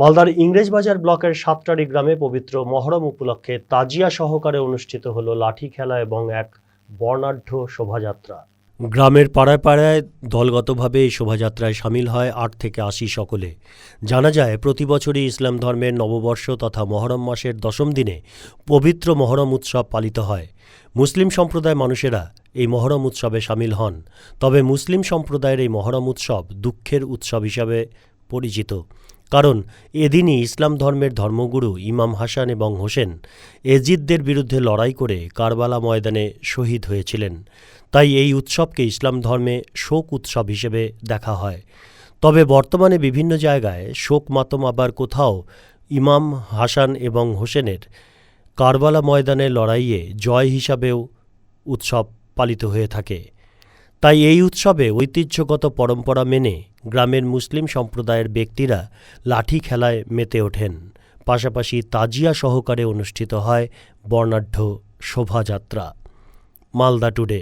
মালদার ইংরেজবাজার ব্লকের সাতটারি গ্রামে পবিত্র মহরম উপলক্ষে তাজিয়া সহকারে অনুষ্ঠিত হলো লাঠি খেলা এবং এক বর্ণাঢ্য শোভাযাত্রা। গ্রামের পাড়ায় পাড়ায় দলগতভাবে এই শোভাযাত্রায় সামিল হয় আট থেকে আশি সকলে। জানা যায়, প্রতি বছরই ইসলাম ধর্মের নববর্ষ তথা মহরম মাসের দশম দিনে পবিত্র মহরম উৎসব পালিত হয়। মুসলিম সম্প্রদায় মানুষেরা এই মহরম উৎসবে সামিল হন। তবে মুসলিম সম্প্রদায়ের এই মহরম উৎসব দুঃখের উৎসব হিসাবে পরিচিত। কারণ এদিনই ইসলাম ধর্মের ধর্মগুরু ইমাম হাসান এবং হোসেন এজিদদের বিরুদ্ধে লড়াই করে কারবালা ময়দানে শহীদ হয়েছিলেন। তাই এই উৎসবকে ইসলাম ধর্মে শোক উৎসব হিসেবে দেখা হয়। তবে বর্তমানে বিভিন্ন জায়গায় শোক মাতম আবার কোথাও ইমাম হাসান এবং হোসেনের কারবালা ময়দানে লড়াইয়ে জয় হিসাবেও উৎসব পালিত হয়ে থাকে। তাই এই উৎসবে ঐতিহ্যগত পরম্পরা মেনে গ্রামের মুসলিম সম্প্রদায়ের ব্যক্তিরা লাঠি খেলায় মেতে ওঠেন। পাশাপাশি তাজিয়া সহকারে অনুষ্ঠিত হয় বর্ণাঢ্য শোভাযাত্রা। মালদা টুডে